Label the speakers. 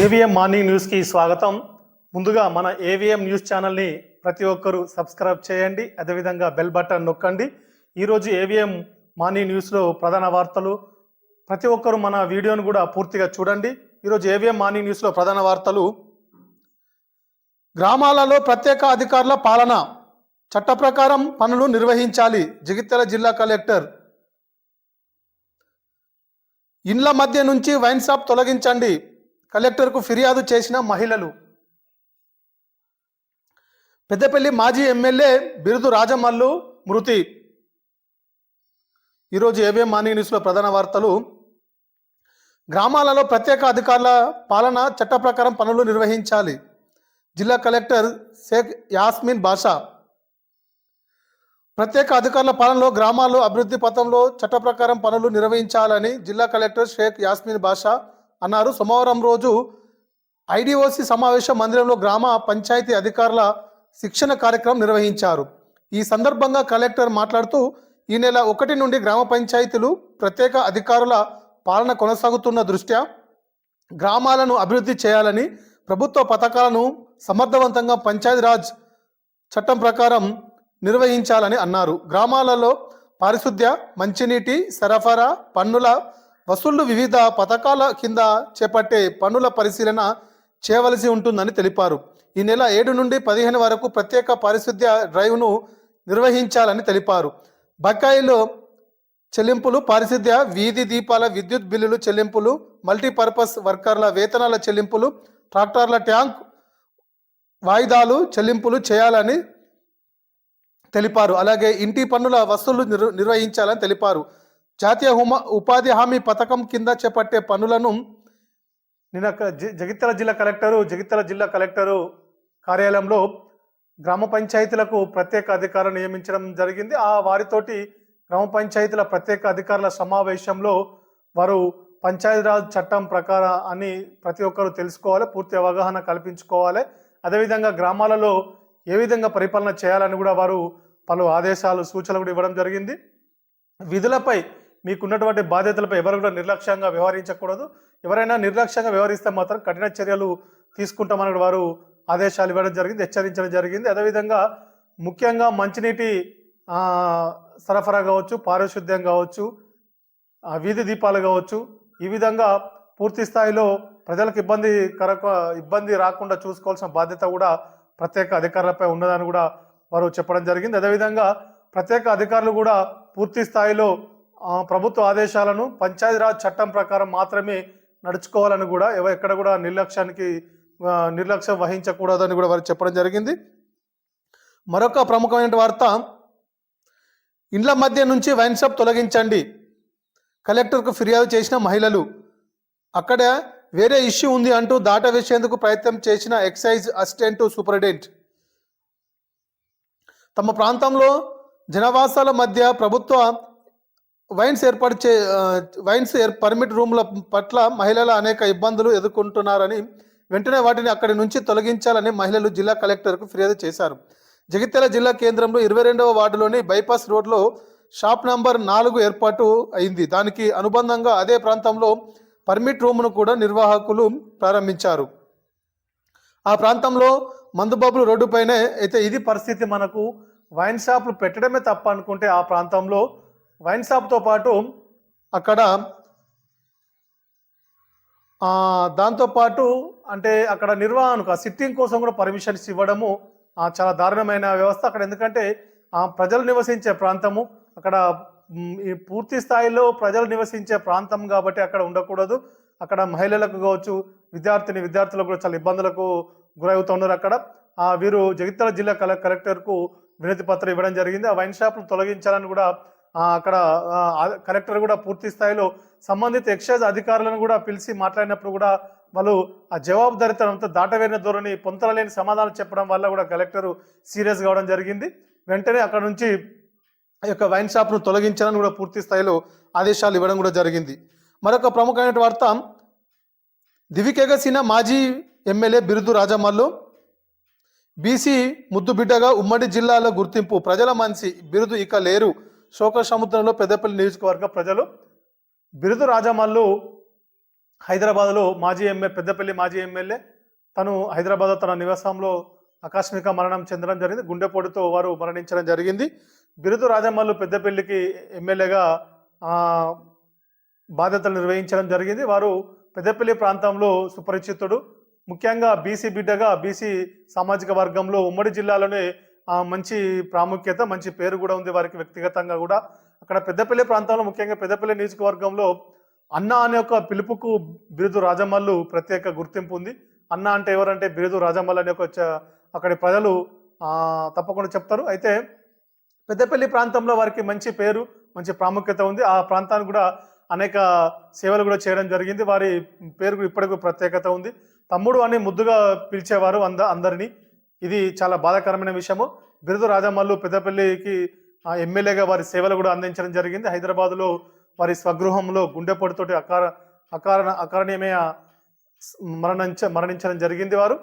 Speaker 1: AVM morning న్యూస్కి స్వాగతం. ముందుగా మన ఏవిఎం న్యూస్ ఛానల్ని ప్రతి ఒక్కరూ సబ్స్క్రైబ్ చేయండి. అదేవిధంగా బెల్ బటన్ నొక్కండి. ఈరోజు ఏవిఎం మార్నింగ్ న్యూస్లో ప్రధాన వార్తలు. ప్రతి ఒక్కరూ మన వీడియోను కూడా పూర్తిగా చూడండి. ఈరోజు ఏవిఎం మార్నింగ్ న్యూస్లో ప్రధాన వార్తలు. గ్రామాలలో ప్రత్యేక అధికారుల పాలన. చట్ట ప్రకారం పనులు నిర్వహించాలి. జగిత్యాల జిల్లా కలెక్టర్. ఇండ్ల మధ్య నుంచి వైన్ షాప్ తొలగించండి. కలెక్టర్కు ఫిర్యాదు చేసిన మహిళలు. పెద్దపల్లి మాజీ ఎమ్మెల్యే బిరుదు రాజమల్లు మృతి. ఈరోజు ఏవిఎం మానీ న్యూస్లో ప్రధాన వార్తలు? గ్రామాలలో ప్రత్యేక అధికారుల పాలన చట్ట ప్రకారం పనులు నిర్వహించాలి. జిల్లా కలెక్టర్ షేక్ యాస్మిన్ బాషా. ప్రత్యేక అధికారుల పాలనలో గ్రామాల్లో అభివృద్ధి పథంలో చట్ట ప్రకారం పనులు నిర్వహించాలని జిల్లా కలెక్టర్ షేక్ యాస్మిన్ బాషా అన్నారు. సోమవారం రోజు ఐడిఓసి సమావేశ మందిరంలో గ్రామ పంచాయతీ అధికారుల శిక్షణ కార్యక్రమం నిర్వహించారు. ఈ సందర్భంగా కలెక్టర్ మాట్లాడుతూ ఈ నెల ఒకటి నుండి గ్రామ పంచాయతీలు ప్రత్యేక అధికారుల పాలన కొనసాగుతున్న దృష్ట్యా గ్రామాలను అభివృద్ధి చేయాలని ప్రభుత్వ పథకాలను సమర్థవంతంగా పంచాయతీరాజ్ చట్టం ప్రకారం నిర్వహించాలని అన్నారు. గ్రామాలలో పారిశుద్ధ్య మంచినీటి సరఫరా పన్నుల వసూళ్ళు వివిధ పథకాల కింద చేపట్టే పన్నుల పరిశీలన చేయవలసి ఉంటుందని తెలిపారు. ఈ నెల ఏడు నుండి పదిహేను వరకు ప్రత్యేక పారిశుద్ధ్య డ్రైవ్ను నిర్వహించాలని తెలిపారు. బకాయిలో చెల్లింపులు పారిశుద్ధ్య వీధి దీపాల విద్యుత్ బిల్లులు చెల్లింపులు మల్టీపర్పస్ వర్కర్ల వేతనాల చెల్లింపులు ట్రాక్టర్ల ట్యాంక్ వాయిదాలు చెల్లింపులు చేయాలని తెలిపారు. అలాగే ఇంటి పన్నుల వసూళ్ళు నిర్ నిర్వహించాలని తెలిపారు. జాతీయ హుమ ఉపాధి హామీ పథకం కింద చేపట్టే పనులను నిన్న జ- జగిత్యాల జిల్లా కలెక్టరు జగిత్యాల జిల్లా కలెక్టరు కార్యాలయంలో గ్రామ పంచాయతీలకు ప్రత్యేక అధికారులు నియమించడం జరిగింది. ఆ వారితోటి గ్రామ పంచాయతీల ప్రత్యేక అధికారుల సమావేశంలో వారు పంచాయతీరాజ్ చట్టం ప్రకారం అని ప్రతి ఒక్కరూ తెలుసుకోవాలి పూర్తి అవగాహన కల్పించుకోవాలి. అదేవిధంగా గ్రామాలలో ఏ విధంగా పరిపాలన చేయాలని కూడా వారు పలు ఆదేశాలు సూచనలు కూడా ఇవ్వడం జరిగింది. విధులపై మీకున్నటువంటి బాధ్యతలపై ఎవరు కూడా నిర్లక్ష్యంగా వ్యవహరించకూడదు. ఎవరైనా నిర్లక్ష్యంగా వ్యవహరిస్తే మాత్రం కఠిన చర్యలు తీసుకుంటామని వారు ఆదేశాలు ఇవ్వడం జరిగింది హెచ్చరించడం జరిగింది. అదేవిధంగా ముఖ్యంగా మంచినీటి సరఫరా కావచ్చు పారిశుద్ధ్యం కావచ్చు వీధి దీపాలు కావచ్చు ఈ విధంగా పూర్తి స్థాయిలో ప్రజలకు ఇబ్బంది కరక ఇబ్బంది రాకుండా చూసుకోవాల్సిన బాధ్యత కూడా ప్రత్యేక అధికారులపై ఉన్నదని కూడా వారు చెప్పడం జరిగింది. అదేవిధంగా ప్రత్యేక అధికారులు కూడా పూర్తి స్థాయిలో ప్రభుత్వ ఆదేశాలను పంచాయతీరాజ్ చట్టం ప్రకారం మాత్రమే నడుచుకోవాలని కూడా ఎవ- ఎక్కడ కూడా నిర్లక్ష్యానికి నిర్లక్ష్యం వహించకూడదని కూడా వారు చెప్పడం జరిగింది. మరొక ప్రముఖమైన వార్త ఇండ్ల మధ్య నుంచి వైన్ షాప్ తొలగించండి. కలెక్టర్కు ఫిర్యాదు చేసిన మహిళలు అక్కడ వేరే ఇష్యూ ఉంది అంటూ దాటవేసేందుకు ప్రయత్నం చేసిన ఎక్సైజ్ అసిస్టెంట్ సూపరింటెండెంట్. తమ ప్రాంతంలో జనవాసాల మధ్య ప్రభుత్వ వైన్స్ ఏర్పాటు చే వైన్స్ ఏర్ పర్మిట్ రూమ్ల పట్ల మహిళల అనేక ఇబ్బందులు ఎదుర్కొంటున్నారని వెంటనే వాటిని అక్కడి నుంచి తొలగించాలని మహిళలు జిల్లా కలెక్టర్కు ఫిర్యాదు చేశారు. జగిత్యాల జిల్లా కేంద్రంలో ఇరవై రెండవ వార్డులోని బైపాస్ రోడ్లో షాప్ నంబర్ నాలుగు ఏర్పాటు అయింది. దానికి అనుబంధంగా అదే ప్రాంతంలో పర్మిట్ రూమ్ను కూడా నిర్వాహకులు ప్రారంభించారు. ఆ ప్రాంతంలో మందుబాబులు రోడ్డుపైనే అయితే ఇది పరిస్థితి మనకు వైన్ షాపులు పెట్టడమే తప్ప అనుకుంటే ఆ ప్రాంతంలో వైన్ షాప్తో పాటు అక్కడ దాంతోపాటు అంటే అక్కడ నిర్వహణకు ఆ సిట్టింగ్ కోసం కూడా పర్మిషన్స్ ఇవ్వడము చాలా దారుణమైన వ్యవస్థ అక్కడ. ఎందుకంటే ఆ, ప్రజలు నివసించే ప్రాంతము అక్కడ ఈ పూర్తి స్థాయిలో ప్రజలు నివసించే ప్రాంతం కాబట్టి అక్కడ ఉండకూడదు. అక్కడ మహిళలకు కావచ్చు విద్యార్థిని విద్యార్థులకు కూడా చాలా ఇబ్బందులకు గురవుతున్నారు అక్కడ. వీరు జగిత్యాల జిల్లా కల కలెక్టర్కు వినతి పత్రం ఇవ్వడం జరిగింది. ఆ వైన్ షాప్ను తొలగించాలని కూడా అక్కడ కలెక్టర్ కూడా పూర్తి స్థాయిలో సంబంధిత ఎక్సైజ్ అధికారులను కూడా పిలిచి మాట్లాడినప్పుడు కూడా వాళ్ళు ఆ జవాబుదారితనంతో దాటవేరిన ధోరణి పొంతలలేని సమాధానం చెప్పడం వల్ల కూడా కలెక్టర్ సీరియస్ కావడం జరిగింది. వెంటనే అక్కడ నుంచి ఆ యొక్క వైన్ షాప్ను తొలగించాలని కూడా పూర్తి స్థాయిలో ఆదేశాలు ఇవ్వడం కూడా జరిగింది. మరొక ప్రముఖమైన వార్త దివికెగసిన మాజీ ఎమ్మెల్యే బిరుదు రాజమల్లు బీసీ ముద్దుబిడ్డగా ఉమ్మడి జిల్లాలో గుర్తింపు ప్రజల మనిషి బిరుదు ఇక లేరు. శోక సముద్రంలో పెద్దపల్లి నియోజకవర్గ ప్రజలు బిరుదు రాజమల్లు హైదరాబాద్లో మాజీ ఎమ్మెల్యే పెద్దపల్లి మాజీ ఎమ్మెల్యే తను హైదరాబాద్ తన నివాసంలో ఆకస్మిక మరణం చెందడం జరిగింది. గుండెపోటుతో వారు మరణించడం జరిగింది. బిరుదు రాజమల్లు పెద్దపల్లికి ఎమ్మెల్యేగా బాధ్యతలు నిర్వహించడం జరిగింది. వారు పెద్దపల్లి ప్రాంతంలో సుపరిచితుడు. ముఖ్యంగా బీసీ బిడ్డగా బీసీ సామాజిక వర్గంలో ఉమ్మడి జిల్లాలోనే మంచి ప్రాముఖ్యత మంచి పేరు కూడా ఉంది వారికి వ్యక్తిగతంగా కూడా. అక్కడ పెద్దపల్లి ప్రాంతంలో ముఖ్యంగా పెద్దపల్లి నియోజకవర్గంలో అన్న అనే ఒక పిలుపుకు బిరుదు రాజమల్లు ప్రత్యేక గుర్తింపు ఉంది. అన్న అంటే ఎవరంటే బిరుదు రాజమల్లు అనే ఒక అక్కడి ప్రజలు తప్పకుండా చెప్తారు. అయితే పెద్దపల్లి ప్రాంతంలో వారికి మంచి పేరు మంచి ప్రాముఖ్యత ఉంది. ఆ ప్రాంతానికి కూడా అనేక సేవలు కూడా చేయడం జరిగింది. వారి పేరు కూడా ఇప్పటికీ ప్రత్యేకత ఉంది. తమ్ముడు అని ముద్దుగా పిలిచేవారు అంద అందరినీ. ఇది చాలా బాధాకరమైన విషయము. బిరుదు రాజమల్లు పెద్దపల్లికి ఎమ్మెల్యేగా వారి సేవలు కూడా అందించడం జరిగింది. హైదరాబాద్లో వారి స్వగృహంలో గుండెపోటుతోటి అకార అకారణ అకారణీయమైన మరణించ మరణించడం జరిగింది వారు.